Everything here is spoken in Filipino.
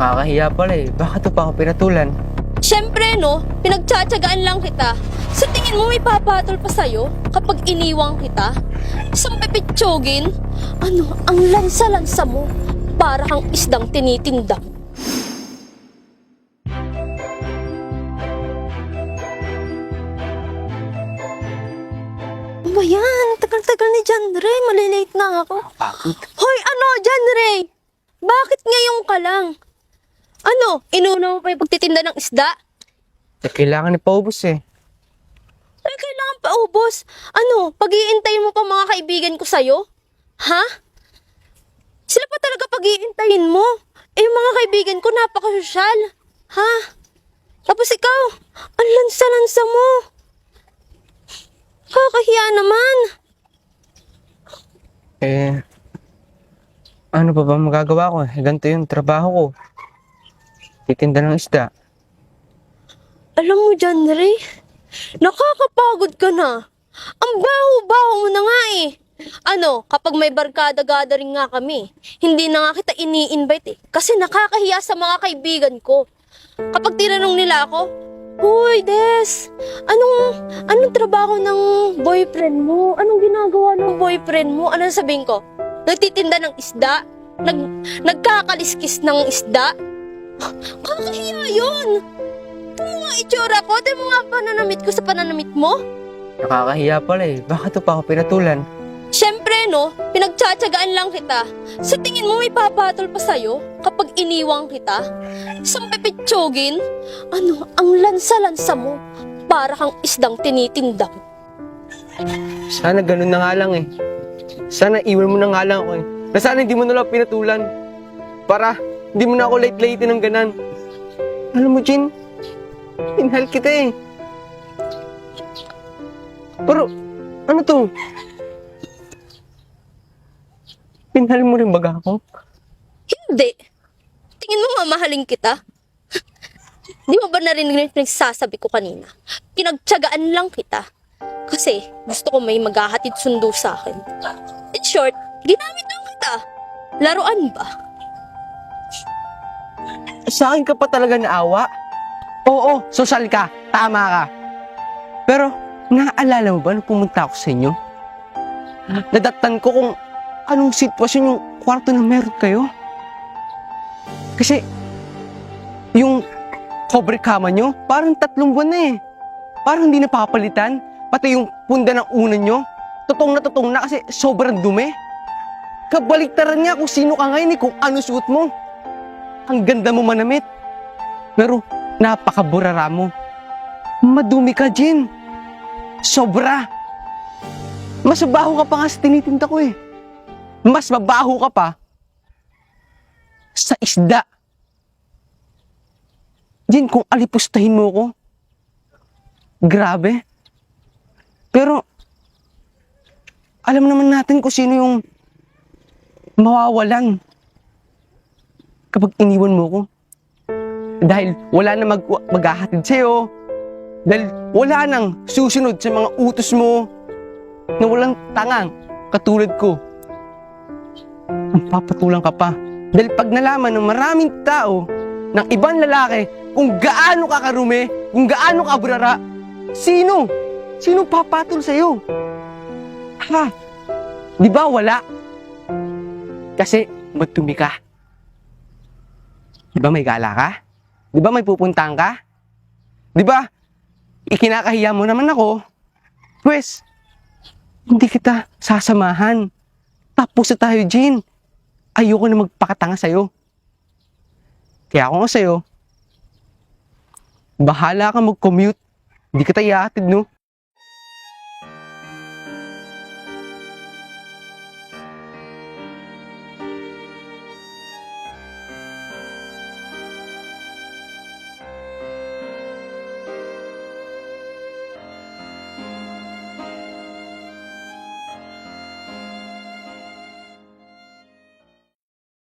Nakakahiya pala eh. Bakit pa ako pinatulan? Siyempre, no, pinagtsatsagaan lang kita. Sa tingin mo may papatol pa sa'yo kapag iniwang kita? Isang pipitsugin? Ano, ang lansa-lansa mo. Para kang isdang tinitinda. Ano ba yan? Tagal-tagal ni John Ray. Malilate na ako. Bakit? Hoy, ano, John Ray? Bakit ngayon ka lang? Ano, inuna mo pa yung pagtitinda ng isda? Eh, kailangan ni paubos eh. Ay, kailangan pa ubos. Ano, pag-iintayin mo pa mga kaibigan ko sa'yo? Ha? Sila pa talaga pag-iintayin mo. Eh, yung mga kaibigan ko, napakasosyal. Ha? Tapos ikaw, ang lansa-lansa mo. Kakahiya naman. Eh, ano pa ba magagawa ko? Eh, ganito yung trabaho ko. Titinda ng isda. Alam mo, John Ray, nakakapagod ka na. Ang baho-baho mo na nga eh. Ano, kapag may barkada gathering nga kami, hindi na nga kita ini-invite eh. Kasi nakakahiya sa mga kaibigan ko. Kapag tinanong nila ako, Hoy, Des, anong, anong trabaho ng boyfriend mo? Anong ginagawa ng boyfriend mo? Anong sabihin ko? Nagtitinda ng isda? Nag, nagkakaliskis ng isda? Kakahiya yun! Ito mo nga itsura ko, ito mo nga pananamit ko sa pananamit mo. Nakakahiya pala eh. Bakit to pa ako pinatulan? Siyempre, no, pinagtsatsagaan lang kita. Sa tingin mo may papatol pa sa'yo kapag iniwang kita? Isang pipitsugin? Ano, ang lansa-lansa mo. Para kang isdang tinitinda. Sana ganun na nga lang eh. Sana iwan mo na nga lang ako eh. Na sana hindi mo na lang pinatulan. Para hindi mo na ako late-late ng ganan. Alam mo, Jin, inhal kita eh. Pero, ano to? Pinhal mo rin baga ako? Hindi. Tingin mo mamahalin kita? Di mo ba narinig yung pinagsasabi ko kanina? Pinagtsagaan lang kita. Kasi gusto ko may maghahatid sundo sa akin. In short, ginamit lang kita. Laruan ba? Sa akin ka pa talaga naawa? Oo, social ka. Tama ka. Pero, naaalala mo ba nung pumunta ako sa inyo? Nadattan ko kung anong sitwasyon yung kwarto na meron kayo. Kasi, yung cover kama nyo, parang tatlong buwan na eh. Parang hindi napapalitan. Pati yung punda ng unan nyo, tutong na tutong na kasi sobrang dumi. Kabaliktaran niya kung sino ka ngayon eh, kung ano suot mo. Ang ganda mo manamit. Pero napakaburara mo. Madumi ka, Jin. Sobra. Mas mabaho ka pa nga sa tinitinda ko eh. Mas mabaho ka pa sa isda. Jin, kung alipustahin mo ko, grabe. Pero, alam naman natin kung sino yung mawawalan kapag iniwan mo ko. Dahil wala na mag maghahatid sa'yo. Dahil wala nang susunod sa mga utos mo na walang tangang katulad ko. Ang papatulang ka pa. Dahil pag nalaman ng maraming tao ng ibang lalaki kung gaano ka karumi, kung gaano ka burara, sino? Sino papatol sa'yo? Ha? Di ba wala? Kasi matumi ka. Di ba may gala ka? Di ba may pupuntahan ka? Di ba? Ikinakahiya mo naman ako. Pwes, hindi kita sasamahan. Tapos na tayo, Jean. Ayoko na magpakatanga sa'yo. Kaya ako nga sa'yo, bahala ka mag-commute. Hindi kita iatid, no?